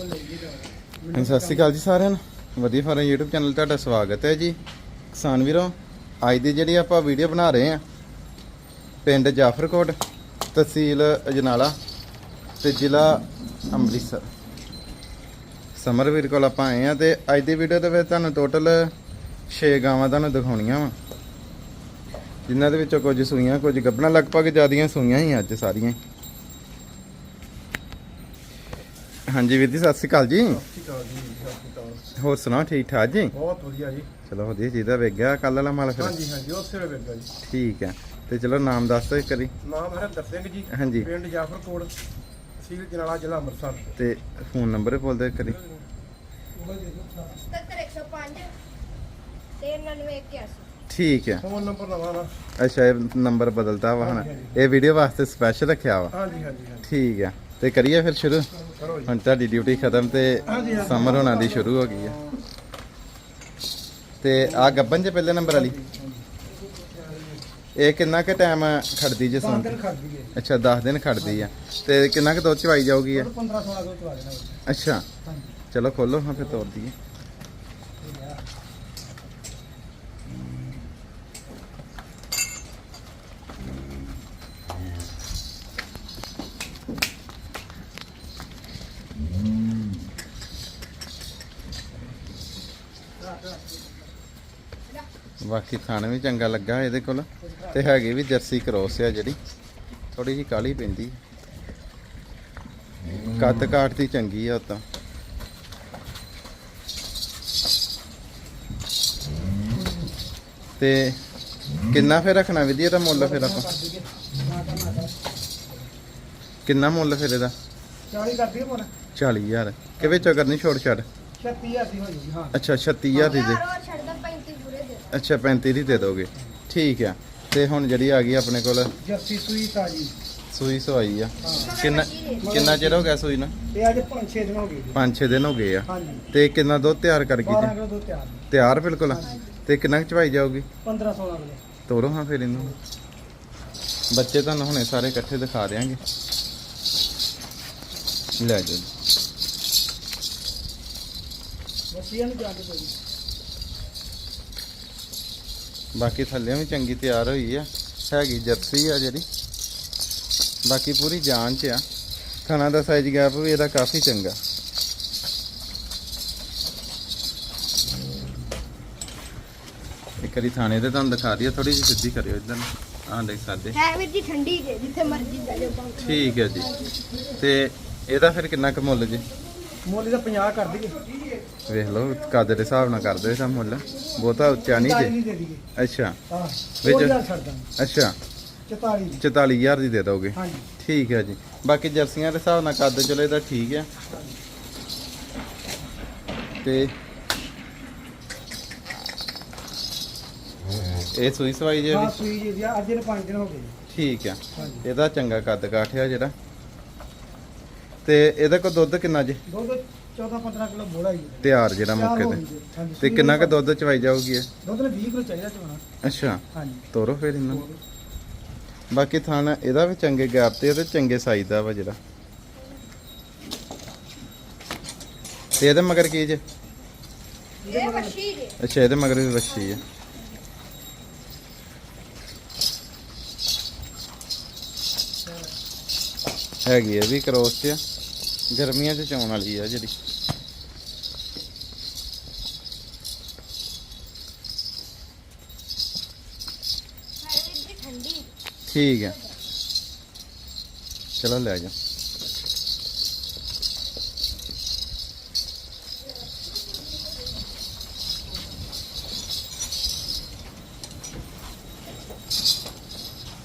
ਹਾਂਜੀ, ਸਤਿ ਸ਼੍ਰੀ ਅਕਾਲ ਜੀ ਸਾਰਿਆਂ ਨੂੰ। ਵਧੀਆ ਫਾਰਮ YouTube ਚੈਨਲ ਤੁਹਾਡਾ ਸਵਾਗਤ ਹੈ ਜੀ। ਕਿਸਾਨ ਵੀਰੋ ਅੱਜ ਦੀ ਜਿਹੜੀ ਆਪਾਂ ਵੀਡੀਓ ਬਣਾ ਰਹੇ ਆ ਪਿੰਡ ਜਾਫਰਕੋਟ ਤਹਿਸੀਲ ਅਜਨਾਲਾ ਤੇ ਜ਼ਿਲ੍ਹਾ ਅੰਮ੍ਰਿਤਸਰ। ਸਮਰਵੀਰ ਕੋਲ ਆਪਾਂ ਆਏ ਆ ਤੇ ਅੱਜ ਦੀ ਵੀਡੀਓ ਦੇ ਵਿੱਚ ਤੁਹਾਨੂੰ ਟੋਟਲ 6 ਗਾਵਾਂ ਤੁਹਾਨੂੰ ਦਿਖਾਉਣੀਆਂ ਵਾ। ਜਿਨ੍ਹਾਂ ਦੇ ਵਿੱਚੋਂ ਕੁਝ ਸੂਈਆਂ ਕੁਝ ਗੱਭਣਾ ਲਗਭਗ ਜਿਆਦੀਆਂ ਸੂਈਆਂ ਹੀ ਅੱਜ ਸਾਰੀਆਂ ਹੀ। ਹਾਂਜੀ ਵੀਰ ਜੀ ਸਤਿ ਸ਼੍ਰੀ ਅਕਾਲ ਜੀ। ਸਤਿ ਸ਼੍ਰੀ ਅਕਾਲ ਜੀ ਸਤਿ ਸ਼੍ਰੀ ਅਕਾਲ। ਹੋਰ ਸੁਣਾਓ ਠੀਕ ਠਾਕ ਜੀ? ਬਹੁਤ ਵਧੀਆ ਜੀ। ਚਲੋ ਵਧੀਆ ਚੀਜ਼ ਦਾ ਵੇਖ ਗਿਆ ਕੱਲ ਵਾਲਾ ਮਾਲ ਫਿਰ। ਹਾਂਜੀ ਹਾਂਜੀ ਉਸੇ ਵੇਲੇ ਵੇਗਾ ਜੀ। ਠੀਕ ਹੈ ਤੇ ਚਲੋ ਨਾਮ ਦੱਸ ਦਿਓ ਇੱਕ ਵਾਰੀ। ਨਾਮ ਹਰਿੰਦਰ ਸਿੰਘ ਜੀ ਹਾਂਜੀ। ਪਿੰਡ ਜਾਫਰਕੋਟ ਤਹਿਸੀਲ ਜਨਾਲਾ ਜ਼ਿਲ੍ਹਾ ਅੰਮ੍ਰਿਤਸਰ। ਤੇ ਫੋਨ ਨੰਬਰ ਬੋਲ ਦਿਓ ਇੱਕ ਵਾਰੀ। 70105 ਤੇ 9981 ਠੀਕ ਹੈ। ਫੋਨ ਨੰਬਰ ਨਵਾਂ ਨਾ। ਅੱਛਾ ਇਹ ਨੰਬਰ ਬਦਲਦਾ ਵਾ ਹੁਣ ਇਹ ਵੀਡੀਓ ਵਾਸਤੇ ਸਪੈਸ਼ਲ ਰੱਖਿਆ ਵਾ। ਹਾਂਜੀ ਹਾਂਜੀ ਹਾਂਜੀ। ਠੀਕ ਹੈ। ਤੇ ਕਰੀਏ ਫਿਰ ਸ਼ੁਰੂ? ਜੀ ਹੁਣ ਤੁਹਾਡੀ ਡਿਊਟੀ ਖਤਮ ਤੇ। ਸਮਰ ਹੋਣਾ ਦੀ ਸ਼ੁਰੂ ਹੋ ਗਈ ਹੈ। ਤੇ ਆ ਗੱਬਨ ਚ ਪਹਿਲੇ ਨੰਬਰ ਵਾਲੀ? ਇਹ ਕਿੰਨਾ ਕੁ ਟਾਈਮ ਖੜਦੀ ਜੇ ਸੁਣ ਅੱਛਾ 10 ਦਿਨ ਖੜਦੀ ਆ ਤੇ ਕਿੰਨਾ ਕੁ ਦੁੱਧ ਚਵਾਈ ਜਾਊਗੀ ਇਹ? 15 16 ਕਿਲੋ ਚਵਾ ਦੇਣਾ ਅੱਛਾ। ਚਲੋ ਖੋਲੋ ਹਾਂ ਫਿਰ ਤੋੜ ਦਈਏ। ਬਾਕੀ ਖਾਣ ਵੀ ਚੰਗਾ ਲੱਗਾ ਇਹਦੇ ਕੋਲ। ਤੇ ਹੈਗੀ ਵੀ ਜਰਸੀ ਕ੍ਰੋਸ ਆ ਜਿਹੜੀ। ਥੋੜੀ ਜੀ ਕਾਲੀ ਪੈਂਦੀ। ਕੱਦ ਕਾਠ ਦੀ ਚੰਗੀ ਆ ਤਾਂ। ਤੇ ਕਿੰਨਾ ਫਿਰ ਰੱਖਣਾ ਵਿਧੀ ਇਹਦਾ ਮੁੱਲ ਫਿਰ ਆਪਾਂ? ਕਿੰਨਾ ਮੁੱਲ ਫਿਰ ਇਹਦਾ? 40 ਕਰ ਦਈਏ ਮੋਰ 40000 ਕਿ ਵਿੱਚੋਂ ਕਰਨੀ? ਛੋੜ ਛੱਡ? 36000 ਦੀ ਹੋ ਜੂਗੀ ਹਾਂ। ਅੱਛਾ 36000 ਦੀ ਦੇ। ਯਾਰ ਉਹ ਛੱਡਦਾ 35 ਪੂਰੇ ਦੇ ਅੱਛਾ 35 ਦੀ ਦੇ ਦੋਗੇ। ਠੀਕ ਆ। ਤੇ ਹੁਣ ਜਿਹੜੀ ਆ ਗਈ ਆਪਣੇ ਕੋਲ ਜਰਸੀ ਸੂਈ ਤਾਜੀ ਸੂਈ ਸਵਾਈ ਆ। ਕਿੰਨਾ ਕਿੰਨਾ ਚਿਰ ਹੋ ਗਿਆ ਸੂਈ ਨੂੰ? ਇਹ ਅੱਜ 5-6 ਦਿਨ ਹੋ ਗਏ ਜੀ। 5-6 ਦਿਨ ਹੋ ਗਏ ਆ। ਤੇ ਕਿੰਨਾ ਦੁੱਧ ਤਿਆਰ ਕਰ ਗਈ 12 ਜੀ ਦੁੱਧ ਤਿਆਰ। ਬਿਲਕੁਲ। ਤੇ ਕਿੰਨਾ ਚਵਾਈ ਜਾਊਗੀ? 15-16 ਕਿਲੋ। ਤੋਰੋ ਹਾਂ ਫਿਰ ਇਹਨੂੰ। ਬੱਚੇ ਤੁਹਾਨੂੰ ਹੁਣੇ ਸਾਰੇ ਇਕੱਠੇ ਦਿਖਾ ਦਿਆਂਗੇ। ਲੈ ਜਾਓ ਜੀ। ਬੱਚੀਆਂ ਨੂੰ ਜਾ ਕੇ ਬਾਕੀ ਥੱਲੇ ਵੀ ਚੰਗੀ ਤਿਆਰ ਹੋਈ ਆ। ਹੈਗੀ ਜਰਸੀ ਆ ਜਿਹੜੀ। ਬਾਕੀ ਪੂਰੀ ਜਾਨ ਚ ਆ। ਖਾਣਾ ਦਾ ਸਾਈਜ਼ ਗੈਪ ਵੀ ਇਹਦਾ ਕਾਫੀ ਚੰਗਾ। ਇੱਕ ਵਾਰੀ ਥਾਣੇ ਤੇ ਤੁਹਾਨੂੰ ਦਿਖਾ ਦਈਏ ਥੋੜੀ ਜਿਹੀ ਸਿੱਧੀ ਕਰਿਓ ਇਧਰ ਆਹ ਦੇਖ ਸਕਦੇ ਹੈ ਵੀਰ ਜੀ ਠੰਡੀ ਜੇ ਜਿੱਥੇ ਮਰਜ਼ੀ ਜਾ ਜਾਓ। ਠੀਕ ਹੈ ਜੀ। ਤੇ ਇਹਦਾ ਫਿਰ ਕਿੰਨਾ ਕੁ ਮੁੱਲ ਜੀ? ਮੋਲੀ ਦਾ 50 ਕਰ ਦਈਏ। ਵੇਖ ਲਓ ਕੱਦ ਦੇ ਹਿਸਾਬ ਨਾਲ ਕਰ ਦਿਓ ਇਹਦਾ ਮੁੱਲ। ਬਹੁਤਾ ਉੱਚਾ ਨਹੀਂ 40 ਜੇ। ਨਹੀਂ ਦੇ ਦਈਏ। ਅੱਛਾ। ਹਾਂ ਵਿੱਚ- 2000 ਛੱਡ ਦਾਂਗੇ। ਅੱਛਾ। 44 ਦੀ। 44000 ਦੀ ਦੇ ਦੋਗੇ। ਹਾਂਜੀ। ਠੀਕ ਹੈ ਜੀ। ਬਾਕੀ ਜਰਸੀਆਂ ਦੇ ਹਿਸਾਬ ਨਾਲ ਕੱਦ ਚਲੋ ਇਹਦਾ ਠੀਕ ਹੈ। ਤੇ ਇਹ ਸੂਈ ਸਵਾਈ ਜੇ ਹਾਂ ਸੂਈ ਜੀ ਦੀ ਆ, ਅੱਜ ਨੇ 5 ਦਿਨ ਹੋ ਗਏ। ਜੀ। ਠੀਕ ਹੈ। ਹਾਂਜੀ। ਇਹਦਾ ਚੰਗਾ ਕੱਦ ਕਾਠਿਆ ਜਿਹੜਾ। ਤੇ ਇਹਦੇ ਕੋਲ ਦੁੱਧ ਕਿੰਨਾ ਜੇ? ਦੁੱਧ 14-15 ਕਿਲੋ ਬੋਲਾ ਜੀ ਤਿਆਰ ਜਿਹੜਾ ਮੌਕੇ ਹੋ ਤੇ। ਹਾਂਜੀ, ਤੇ ਕਿੰਨਾ ਕੁ ਦੇ ਦੁੱਧ ਚਵਾਈ ਜਾਊਗੀ ਇਹ? ਦੁੱਧ ਨੇ 20 ਕਿਲੋ ਚਾਹੀਦਾ ਚੋਣਾ ਅੱਛਾ। ਹਾਂਜੀ। ਤੋਰੋ ਫਿਰ ਇਹਨੂੰ ਬਾਕੀ ਥਾਣਾ ਇਹਦਾ ਵੀ ਚੰਗੇ ਗੈਪ ਤੇ ਤੇ ਚੰਗੇ ਸਾਈਜ਼ ਦਾ ਵਾ ਜਿਹੜਾ। ਤੇ ਇਹਦੇ ਮਗਰ ਕੀ ਜੇ? ਇਹ ਵਸ਼ੀ ਜੇ। ਅੱਛਾ ਇਹਦੇ ਮਗਰ ਵੀ ਵੱਛੀ ਹੈ ਹੈਗੀ ਇਹ ਵੀ ਕ੍ਰੋਸ ਚ। ਆ। ਗਰਮੀਆਂ ਚ ਚੌਣ ਵਾਲੀ ਆ ਜਿਹੜੀ। ਠੀਕ ਹੈ ਚਲੋ ਲੈ ਜਾ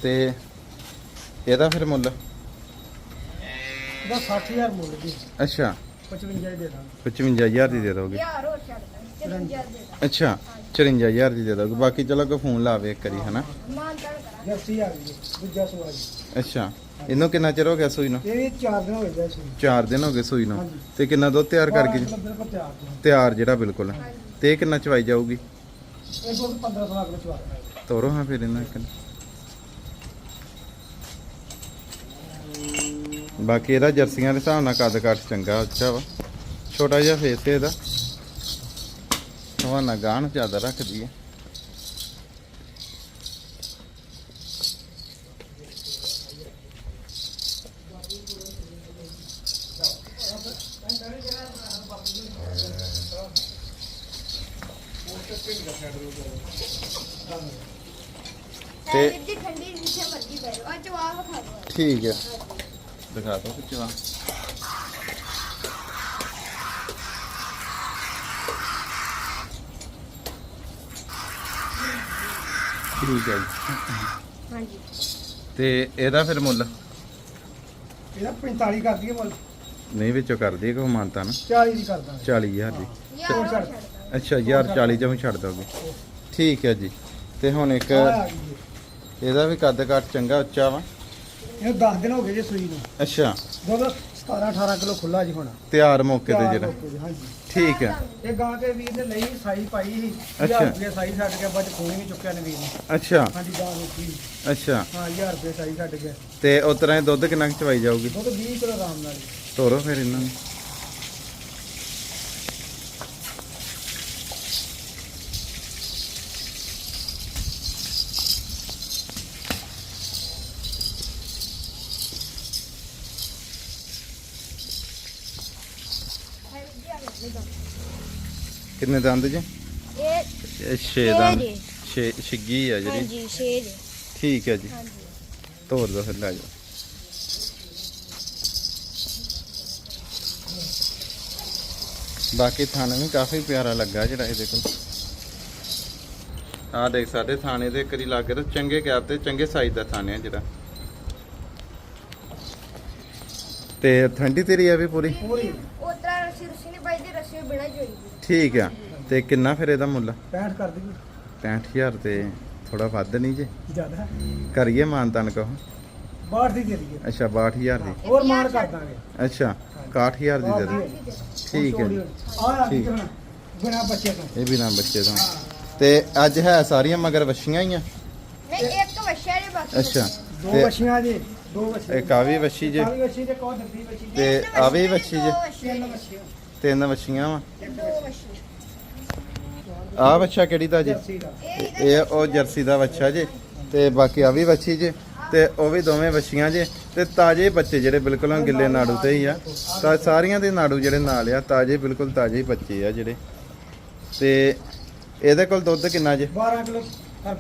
ਤੇ ਇਹਦਾ ਫਿਰ ਮੁੱਲ? ਇਹਦਾ 60000 ਮੁੱਲ ਜੀ। ਅੱਛਾ। 55 ਹੀ ਦੇ ਦਾਂਗੇ। 55000 ਦੀ ਦੇ ਦੋਗੇ। ਯਾਰ ਹੋਰ ਛੱਡਦਾ 54 ਦੇ ਦਾ ਅੱਛਾ 54000 ਦੀ ਦੇ ਦੋਗੇ। ਬਾਕੀ ਚਲੋ ਕੋਈ ਫੋਨ ਲਾਵੇ ਇੱਕ ਵਾਰੀ ਹਨਾ? ਮਾਨ ਤਾਨ ਕਰਾਂਗੇ ਜਰਸੀ ਆ ਗਈ ਜੀ, ਦੂਜਾ ਸੂਆ ਜੀ। ਅੱਛਾ। ਇਹਨੂੰ ਕਿੰਨਾ ਚਿਰ ਹੋ ਗਿਆ ਸੂਈ ਨੂੰ? ਇਹ ਵੀ 4 ਦਿਨ ਹੋ ਗਏ ਸੂਈ। 4 ਦਿਨ ਹੋ ਗਏ ਸੂਈ ਨੂੰ। ਹਾਂਜੀ। ਤੇ ਕਿੰਨਾ ਦੁੱਧ ਤਿਆਰ ਕਰ ਗਈ? ਬਾਰਾਂ ਕਿਲੋ ਬਿਲਕੁਲ ਤਿਆਰ ਜੀ। ਤਿਆਰ ਜਿਹੜਾ ਬਿਲਕੁਲ। ਤੇ ਇਹ ਕਿੰਨਾ ਚਵਾਈ ਜਾਊਗੀ? ਇਹ ਦੁੱਧ 15 16 ਕਿਲੋ ਚਵਾ ਤੋਰੋ ਹਾਂ ਫਿਰ ਇਹਨਾਂ ਇੱਕ ਬਾਕੀ ਇਹਦਾ ਜਰਸੀਆਂ ਦੇ ਹਿਸਾਬ ਨਾਲ ਕੱਦ ਕਾਠ ਚੰਗਾ ਅੱਛਾ ਵਾ। ਛੋਟਾ ਜਿਹਾ ਫੇਸ ਇਹਦਾ। ਹਵਾਨਾ ਗਾਣ ਜ਼ਿਆਦਾ ਰੱਖਦੀ ਹੈ ਤੇ ਠੀਕ ਹੈ ਠੀਕ ਹੈ ਜੀ ਹਾਂਜੀ ਤੇ ਇਹਦਾ ਫਿਰ ਮੁੱਲ ਇਹਦਾ 45 ਕਰ ਦਈਏ ਮੁੱਲ। ਨਹੀਂ ਵਿੱਚੋਂ ਕਰਦੀ ਕੋ ਮਾਨਤਾ ਨਾ। 40 ਦੀ ਕਰ ਦਾਂਗੇ 40000 ਦੀ। ਯਾਰ ਛੱਡ। ਅੱਛਾ ਯਾਰ 40 ਚੋਂ ਛੱਡ ਦੋਗੇ। ਠੀਕ ਹੈ ਜੀ। ਤੇ ਹੁਣ ਇੱਕ ਆਹ ਆ ਗਈ ਜੀ। ਇਹਦਾ ਵੀ ਕੱਦ ਕੱਟ ਚੰਗਾ ਉੱਚਾ ਵਾ। ਇਹਨੂੰ 10 ਦਿਨ ਹੋ ਗਏ ਜੇ ਸੂਈ ਨੂੰ। ਅੱਛਾ। ਦੁੱਧ 17 18 ਕਿਲੋ ਖੁੱਲਾ ਜੀ ਹੁਣ। ਤਿਆਰ ਮੌਕੇ ਤੇ ਜਿਹੜਾ। ਹਾਂਜੀ। ਠੀਕ ਹੈ। ਇਹ ਗਾਂ ਕੇ ਵੀਰ ਨੇ ਲਈ ਸਾਈ ਪਾਈ ਸੀ। ਅੱਛਾ। 1000 ਰੁਪਏ ਸਾਈ ਛੱਡ ਕੇ ਬਾਅਦ ਖੂਨ ਵੀ ਚੁੱਕਿਆ ਨੇ ਵੀਰ ਨੇ। ਅੱਛਾ। ਹਾਂਜੀ ਗਾਂ ਵੇਚੀ ਅੱਛਾ। ਹਾਂ 1000 ਰੁਪਏ ਸਾਈ ਛੱਡ ਕੇ। ਤੇ ਉਸ ਤਰ੍ਹਾਂ ਦੁੱਧ ਕਿੰਨਾ ਕੁ ਚਵਾਈ ਜਾਊਗੀ? ਦੁੱਧ 20 ਕਿਲੋ ਆਰਾਮ ਨਾਲ। ਜੀ। ਤੋਰੋ ਫਿਰ ਇਹਨਾਂ ਨੂੰ। ਕਿੰਨੇ ਦੰਦ ਜੀ? ਇਹ ਇਹ 6 ਛੇ ਦੰਦ। ਜੀ। 6 ਛਿੱਗੀ ਆ ਜਿਹੜੀ। ਹਾਂਜੀ ਸ਼ੇਰ ਠੀਕ ਹੈ ਜੀ। ਹਾਂਜੀ। ਤੋਰ ਦੋ ਫਿਰ ਲੈ ਜਾਓ। ਬਾਕੀ ਥਾਣੇ ਵੀ ਕਾਫੀ ਪਿਆਰਾ ਲੱਗਾ ਜਿਹੜਾ ਇਹ ਦੇਖੋ ਆਹ ਦੇਖ ਸਾਡੇ ਥਾਣੇ ਦੇ ਕਰੀ ਲੱਗ ਰਿਹਾ ਚੰਗੇ ਕੈਪ ਤੇ ਚੰਗੇ ਸਾਈਜ਼ ਦਾ ਥਾਣੇ ਆ ਜਿਹੜਾ। ਤੇ ਠੰਡੀ ਤੇਰੀ ਆ ਵੀ ਪੂਰੀ? ਪੂਰੀ ਉਤਰਾ ਰਸੀ ਰਸੀ ਨਹੀਂ ਪਾਈ ਦੀ ਰਸੀ ਬਿਨਾ ਜੋਈ ਦੀ ਠੀਕ ਆ। ਤੇ ਕਿੰਨਾ ਫਿਰ ਇਹਦਾ ਮੁੱਲ? 65 ਕਰ ਦਈਏ। 65000 ਤੇ ਥੋੜਾ ਵੱਧ ਨਹੀਂ ਜੇ? ਜ਼ਿਆਦਾ ਕਰੀਏ ਮਾਨਤਨ ਕਹੋ। 62 ਦੀ ਦੇ ਦਈਏ। ਅੱਛਾ 62000 ਦੀ। ਹੋਰ ਮਾਰ ਕਰ ਦਾਂਗੇ। ਅੱਛਾ 61000 ਦੀ ਦੇ ਦੇ ਠੀਕ ਹੈ ਜੀ। ਆ ਆ ਠੀਕ। ਬਿਨਾ ਬੱਚੇ ਤੋਂ। ਇਹ ਵੀ ਨਾ ਬੱਚੇ ਤੋਂ। ਤੇ ਅੱਜ ਹੈ ਸਾਰੀਆਂ ਮਗਰ ਵਛੀਆਂ ਹੀ ਆ? ਨਹੀਂ ਇੱਕ ਵਸ਼ਿਆ ਦੇ ਬਾਕੀ ਅੱਛਾ। ਦੋ ਬੱਚੀਆਂ ਜੀ ਦੋ ਬੱਚੇ ਇੱਕ ਆ ਵੀ ਵੱਛੀ ਜੇ। ਕਾਲੀ ਬੱਚੀ ਤੇ ਕੋ ਆ ਵੀ ਵੱਛੀ ਜੇ। ਤਿੰਨ ਤਿੰਨ ਵਛੀਆਂ ਵਾ। ਦੋ ਆ ਬੱਚਾ ਕਿਹੜੀ ਦਾ ਜੀ? ਇਹ ਉਹ ਜਰਸੀ ਦਾ ਬੱਚਾ ਜੇ। ਤੇ ਬਾਕੀ ਆ ਵੀ ਵੱਛੀ ਜੇ। ਤੇ ਉਹ ਵੀ ਦੋਵੇਂ ਵੱਛੀਆਂ ਜੇ। ਤੇ ਤਾਜ਼ੇ ਬੱਚੇ ਜਿਹੜੇ ਬਿਲਕੁਲ ਗਿੱਲੇ ਨਾੜੂ ਤੇ ਹੀ ਆ। ਤਾਂ ਸਾਰੀਆਂ ਦੇ ਨਾੜੂ ਜਿਹੜੇ ਨਾਲ ਆ ਤਾਜ਼ੇ ਬਿਲਕੁਲ ਤਾਜ਼ੇ ਹੀ ਬੱਚੇ ਆ ਜਿਹੜੇ। ਤੇ ਇਹਦੇ ਕੋਲ ਦੁੱਧ ਕਿੰਨਾ ਜੇ? 12 ਕਿਲੋ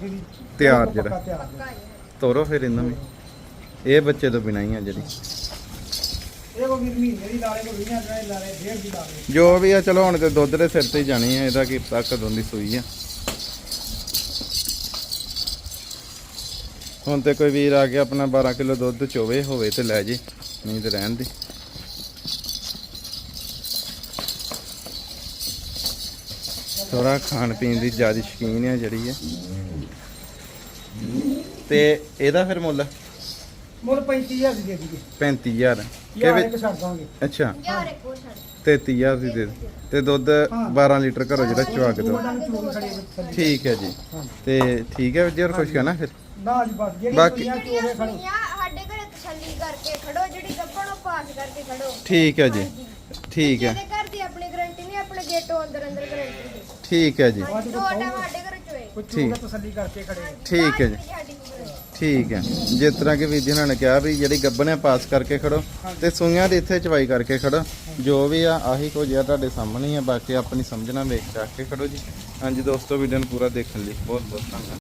ਦੀ ਤਿਆਰ ਜਿਹੜਾ। ਤੋਰੋ ਫਿਰ ਇਹਨਾਂ ਵੀ। ਇਹ ਬੱਚੇ ਤੋਂ ਬਿਨਾਂ ਹੀ ਆ ਜਿਹੜੀ। ਇਹ ਕੋ ਵੀਰ ਮਹੀਨੇ ਦੀ ਲਾਲੇ ਕੋ ਵੀਹਾਂ ਦੀ ਲਾਲੇ ਡੇਢ ਦੀ ਲਾਲੇ ਜੋ ਵੀ ਆ, ਚਲੋ ਹੁਣ ਤੇ ਦੁੱਧ ਦੇ ਸਿਰ ਤੇ ਹੀ ਜਾਣੀ ਆ, ਇਹਦਾ ਕੀ ਪਤਾ ਕਦੋਂ ਦੀ ਸੂਈ ਆ। ਹੁਣ ਤੇ ਕੋਈ ਵੀਰ ਆ ਕੇ ਆਪਣਾ 12 ਕਿਲੋ ਦੁੱਧ ਚੋਵੇ ਹੋਵੇ ਤੇ ਲੈ ਜੇ, ਨਹੀਂ ਤੇ ਰਹਿਣ ਦੇ। ਥੋੜਾ ਖਾਣ ਪੀਣ ਦੀ ਜ਼ਿਆਦਾ ਸ਼ੌਕੀਨ ਆ ਜਿਹੜੀ ਆ। ਤੇ ਇਹਦਾ ਫਿਰ ਮੁੱਲ? ਮੁੱਲ 35000 ਦੀ ਦੇ ਦਈਏ। 35000 ਯਾਰ ਕਿਵੇਂ ਇੱਕ ਛੱਡ ਦਾਂਗੇ। ਅੱਛਾ। ਯਾਰ ਇੱਕ ਹੋਰ ਛੱਡ। 33000 ਦੀ ਦੇ ਦਿਓ। ਤੇ ਦੁੱਧ ਹਾਂ। 12 ਲੀਟਰ ਘਰੋਂ ਜਿਹੜਾ ਚਵਾ ਕੇ ਦੋ। ਉਹਨਾਂ ਨੂੰ ਚੂੜ ਖੜੀ ਵਿੱਚ ਥੱਲੇ। ਠੀਕ ਹੈ ਜੀ। ਹਾਂ। ਤੇ ਠੀਕ ਹੈ ਜੀ ਹੋਰ ਕੁਝ ਕਹਿਣਾ ਫਿਰ? ਨਾ ਜੀ ਬਸ ਜਿਹੜੀ ਬਾਕੀ- ਦੁਨੀਆ ਚੋਵੇ ਖੜੋ। ਸੁਈਆਂ ਸਾਡੇ ਘਰੇ ਤਸੱਲੀ ਕਰਕੇ ਖੜੋ ਜਿਹੜੀ ਗੱਪਣ ਉਹ ਪਾਸ ਕਰਕੇ ਖੜੋ। ਠੀਕ ਹੈ ਜੀ। ਠੀਕ ਹੈ। ਜਿਹਦੇ ਘਰ ਦੀ ਆਪਣੀ ਗਾਰੰਟੀ ਨਹੀਂ ਆਪਣੇ ਗੇਟੋਂ ਅੰਦਰ ਅੰਦਰ ਗਾਰੰਟੀ ਦੀ। ਠੀਕ ਹੈ ਜੀ। ਹਾਂਜੀ ਦੋ ਟਾਈਮ ਸਾਡੇ ਘਰ ਚੋਏ ਕੋਈ ਠੀਕ। ਚੂੜ ਤਸੱਲੀ ਕਰਕੇ ਖੜੇ ਠੀਕ ਹੈ ਜੀ। ਸਾਡੀ ਠੀਕ ਹੈ। ਜਿਸ ਤਰ੍ਹਾਂ ਕਿ ਵੀਰ ਜੀ ਉਹਨਾਂ ਨੇ ਕਿਹਾ ਵੀ ਜਿਹੜੀ ਗੱਬਨ ਹੈ ਪਾਸ ਕਰਕੇ ਖੜੋ ਤੇ ਸੂਈਆਂ ਦੇ ਇੱਥੇ ਚਵਾਈ ਕਰਕੇ ਖੜੋ। ਜੋ ਵੀ ਆ, ਆਹੀ ਕੁਝ ਆ ਤੁਹਾਡੇ ਸਾਹਮਣੇ ਹੀ ਆ, ਬਾਕੀ ਆਪਣੀ ਸਮਝਣਾ ਵੇਖ ਚੱਕ ਕੇ ਖੜੋ ਜੀ। ਹਾਂਜੀ ਦੋਸਤੋ ਵੀਡੀਓ ਨੂੰ ਪੂਰਾ ਦੇਖਣ ਲਈ ਬਹੁਤ ਬਹੁਤ ਧੰਨਵਾਦ।